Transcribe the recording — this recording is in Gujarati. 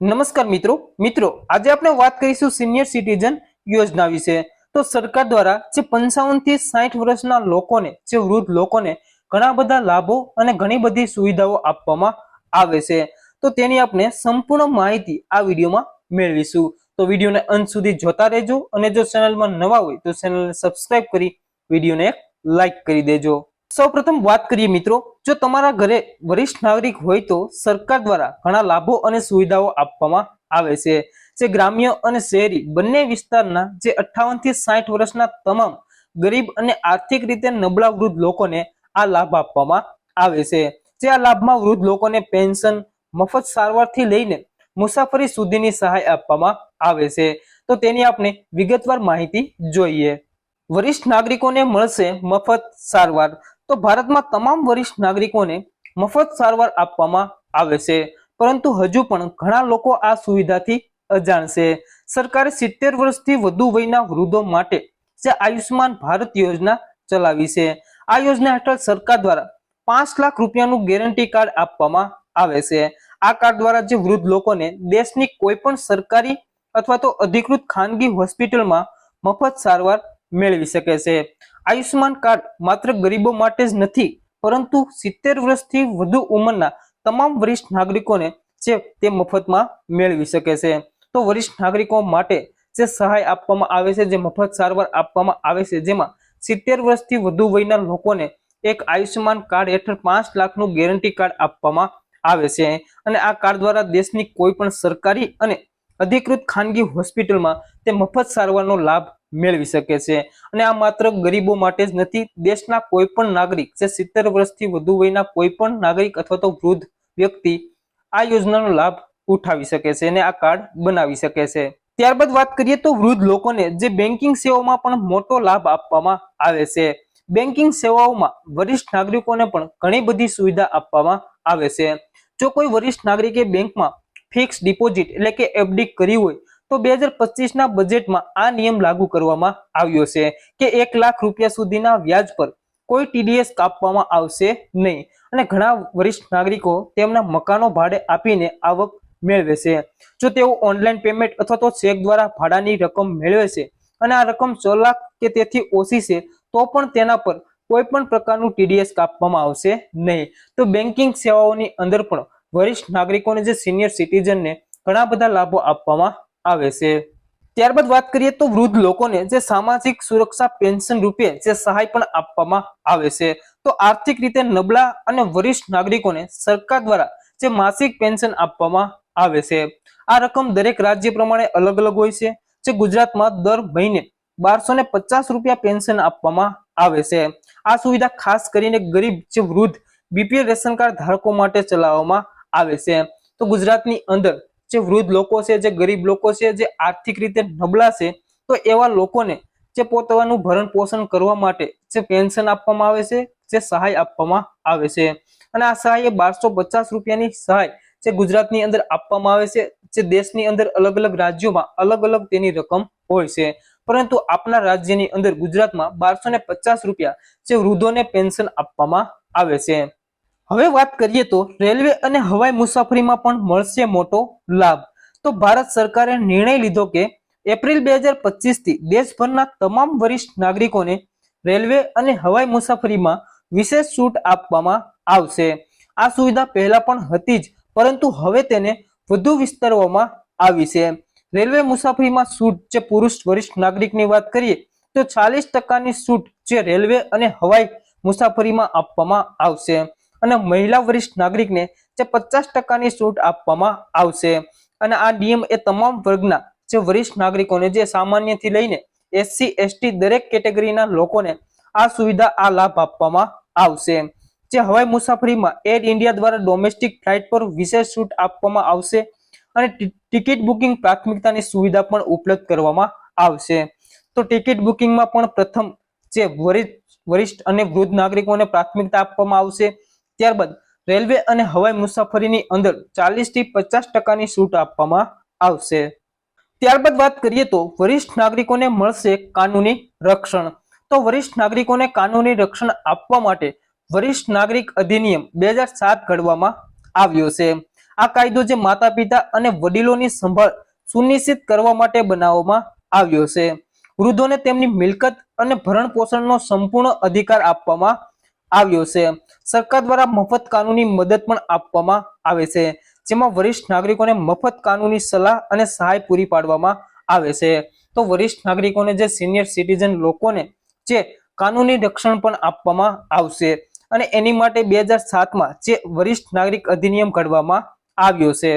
નમસ્કાર મિત્રો. મિત્રો, આજે આપણે વાત કરીશું સિનિયર સિટીઝન યોજના વિશે. તો સરકાર દ્વારા જે પંચાવનથી સાઠ વર્ષના લોકોને, જે વૃદ્ધ લોકોને ઘણા બધા લાભો અને ઘણી બધી સુવિધાઓ આપવામાં આવે છે. તો તેની આપણે સંપૂર્ણ માહિતી આ વિડીયોમાં મેળવીશું. તો વિડીયોને અંત સુધી જોતા રહેજો અને જો ચેનલમાં નવા હોય તો ચેનલને સબસ્ક્રાઇબ કરી વિડીયોને એક લાઈક કરી દેજો. સૌપ્રથમ વાત કરીએ મિત્રો, જો તમારા ઘરે વરિષ્ઠ નાગરિક હોય તો સરકાર દ્વારા ઘણા લાભો અને સુવિધાઓ આપવામાં આવે છે. જે ગ્રામ્ય અને શહેરી બંને વિસ્તારના જે અઠાવનથી સાઠ વર્ષના તમામ ગરીબ અને આર્થિક રીતે નબળા વૃદ્ધ લોકોને આ લાભ આપવામાં આવે છે. જે આ લાભમાં વૃદ્ધ લોકોને પેન્શન, મફત સારવારથી લઈને મુસાફરી સુધીની સહાય આપવામાં આવે છે. તો તેની આપણે વિગતવાર માહિતી જોઈએ. વરિષ્ઠ નાગરિકોને મળશે મફત સારવાર. તો ભારતમાં તમામ વરિષ્ઠ નાગરિકોને મફત સારવાર આપવામાં આવે છે. પરંતુ હજુ પણ ઘણા લોકો આ સુવિધાથી અજાણ છે સરકારે સિત્તેર વર્ષથી વધુ વયના વૃદ્ધો માટે જે આયુષ્માન ભારત યોજના ચલાવી છે. આ યોજના હેઠળ સરકાર દ્વારા પાંચ લાખ રૂપિયાનું ગેરંટી કાર્ડ આપવામાં આવે છે. આ કાર્ડ દ્વારા જે વૃદ્ધ લોકોને દેશની કોઈ પણ સરકારી અથવા તો અધિકૃત ખાનગી હોસ્પિટલમાં મફત સારવાર મેળવી શકે છે. આયુષ્માન કાર્ડ માત્ર ગરીબો માટે જ નથી, પરંતુ સિત્તેર વર્ષથી વધુ ઉંમરના તમામ વરિષ્ઠ નાગરિકોને જે તે મફતમાં મેળવી શકે છે. તો વરિષ્ઠ નાગરિકો માટે જે સહાય આપવામાં આવે છે, જે મફત સારવાર આપવામાં આવે છે, જેમાં સિત્તેર વર્ષથી વધુ વયના લોકોને એક આયુષ્યમાન કાર્ડ હેઠળ પાંચ લાખનું ગેરંટી કાર્ડ આપવામાં આવે છે. અને આ કાર્ડ દ્વારા દેશની કોઈ પણ સરકારી અને અધિકૃત ખાનગી હોસ્પિટલમાં તે મફત સારવારનો લાભ મેળવી શકે છે. અને આ માત્ર ગરીબો માટે જ નથી, દેશના કોઈ પણ નાગરિક, જે સિત્તેર વર્ષથી વધુ વયના કોઈ પણ નાગરિક અથવા તો વૃદ્ધ વ્યક્તિ આ યોજનાનો લાભ ઉઠાવી શકે છે અને આ કાર્ડ બનાવી શકે છે. ત્યારબાદ વાત કરીએ તો વૃદ્ધ લોકોને, જે બેન્કિંગ સેવાઓમાં પણ મોટો લાભ આપવામાં આવે છે. બેન્કિંગ સેવાઓમાં વરિષ્ઠ નાગરિકોને પણ ઘણી બધી સુવિધા આપવામાં આવે છે. જો કોઈ વરિષ્ઠ નાગરિકે બેંકમાં ફિક્સ ડિપોઝિટ એટલે કે એફડી કરી હોય તો બે હજાર પચીસના બજેટમાં આ નિયમ લાગુ કરવામાં આવ્યો છે કે એક લાખ રૂપિયા સુધીના વ્યાજ પર કોઈ ટીડીએસ કાપવામાં આવશે નહીં. અને ઘણા વરિષ્ઠ નાગરિકો તેમના મકાનો ભાડે આપીને આવક મેળવે છે. જો તેઓ ઓનલાઈન પેમેન્ટ અથવા તો ચેક દ્વારા ભાડાની રકમ મેળવે છે અને આ રકમ છ લાખ કે તેથી ઓછી છે, તો પણ તેના પર કોઈ પણ પ્રકારનું ટીડીએસ કાપવામાં આવશે નહીં. તો બેન્કિંગ સેવાઓની અંદર પણ વરિષ્ઠ નાગરિકોને જે સિનિયર સિટીઝનને ઘણા બધા લાભો આપવામાં આવે છે. ત્યારબાદ વાત કરીએ તો વૃદ્ધ લોકોને જે સામાજિક સુરક્ષા પેન્શન રૂપે જે સહાય પણ આપવામાં આવે છે. તો આર્થિક રીતે નબળા અને વરિષ્ઠ નાગરિકોને સરકાર દ્વારા જે માસિક પેન્શન આપવામાં આવે છે. આ રકમ દરેક રાજ્ય પ્રમાણે અલગ અલગ હોય છે. જે ગુજરાતમાં દર મહિને બારસો ને પચાસ રૂપિયા પેન્શન આપવામાં આવે છે. આ સુવિધા ખાસ કરીને ગરીબ જે વૃદ્ધ બીપીએલ રેશન કાર્ડ ધારકો માટે ચલાવવામાં આવે છે. તો ગુજરાતની અંદર જે વૃદ્ધ લોકો છે, જે ગરીબ લોકો છે, જે આર્થિક રીતે નબળા છે, તો એવા લોકોને જે પોતાનું ભરણ પોષણ કરવા માટે જે પેન્શન આપવામાં આવે છે, જે સહાય આપવામાં આવે છે. અને આ સહાય બારસો પચાસ રૂપિયાની સહાય જે ગુજરાતની અંદર આપવામાં આવે છે, જે દેશની અંદર અલગ અલગ રાજ્યોમાં અલગ અલગ તેની રકમ હોય છે. પરંતુ આપણા રાજ્યની અંદર ગુજરાતમાં બારસો પચાસ રૂપિયા જે વૃદ્ધોને પેન્શન આપવામાં આવે છે. હવે વાત કરીએ તો રેલવે અને હવાઈ મુસાફરીમાં પણ મળશે મોટો લાભ. તો ભારત સરકારે નિર્ણય લીધો કે એપ્રિલ બે હજાર પચીસથી દેશભરના તમામ વરિષ્ઠ નાગરિકોને રેલવે અને હવાઈ મુસાફરીમાં વિશેષ છૂટ આપવામાં આવશે. આ સુવિધા પહેલા પણ હતી જ, પરંતુ હવે તેને વધુ વિસ્તારવામાં આવી છે. રેલવે મુસાફરીમાં છૂટ જે પુરુષ વરિષ્ઠ નાગરિકની વાત કરીએ, તો ચાલીસ ટકાની છૂટ જે રેલવે અને હવાઈ મુસાફરીમાં આપવામાં આવશે. અને મહિલા વરિષ્ઠ નાગરિકને જે પચાસ ટકાની છૂટ આપવામાં આવશે. અને આ નિયમ એ તમામ વર્ગના જે વરિષ્ઠ નાગરિકોને જે સામાન્યથી લઈને એસસી, એસટી દરેક કેટેગરીના લોકોને આ સુવિધા, આ લાભ આપવામાં આવશે. જે હવાઈ મુસાફરીમાં એર ઇન્ડિયા દ્વારા ડોમેસ્ટિક ફ્લાઇટ પર વિશેષ છૂટ આપવામાં આવશે અને ટિકિટ બુકિંગ પ્રાથમિકતાની સુવિધા પણ ઉપલબ્ધ કરવામાં આવશે. તો ટિકિટ બુકિંગમાં પણ પ્રથમ જે વરિષ્ઠ અને વૃદ્ધ નાગરિકોને પ્રાથમિકતા આપવામાં આવશે. ત્યારબાદ રેલવે અને હવાઈ મુસાફરીની અંદર ચાલીસથી પચાસ ટકાની છૂટ આપવામાં આવશે. ત્યારબાદ વાત કરીએ તો વરિષ્ઠ નાગરિકોને મળશે કાનૂની રક્ષણ. તો વરિષ્ઠ નાગરિકોને કાનૂની રક્ષણ આપવા માટે વરિષ્ઠ નાગરિક અધિનિયમ બે ઘડવામાં આવ્યો છે. આ કાયદો જે માતા પિતા અને વડીલોની સંભાળ સુનિશ્ચિત કરવા માટે બનાવવામાં આવ્યો છે. વૃદ્ધોને તેમની મિલકત અને ભરણ પોષણનો સંપૂર્ણ અધિકાર આપવામાં આવ્યો છે. સરકાર દ્વારા મફત કાનૂની મદદ પણ આપવામાં આવે છે. જેમાં વરિષ્ઠ નાગરિકોને મફત કાનૂની સલાહ અને સહાય પૂરી પાડવામાં આવે છે. તો વરિષ્ઠ નાગરિકોને જે સિનિયર સિટીઝન લોકોને જે કાનૂની રક્ષણ પણ આપવામાં આવશે અને એની માટે બે હજાર સાતમાં જે વરિષ્ઠ નાગરિક અધિનિયમ ઘડવામાં આવ્યો છે.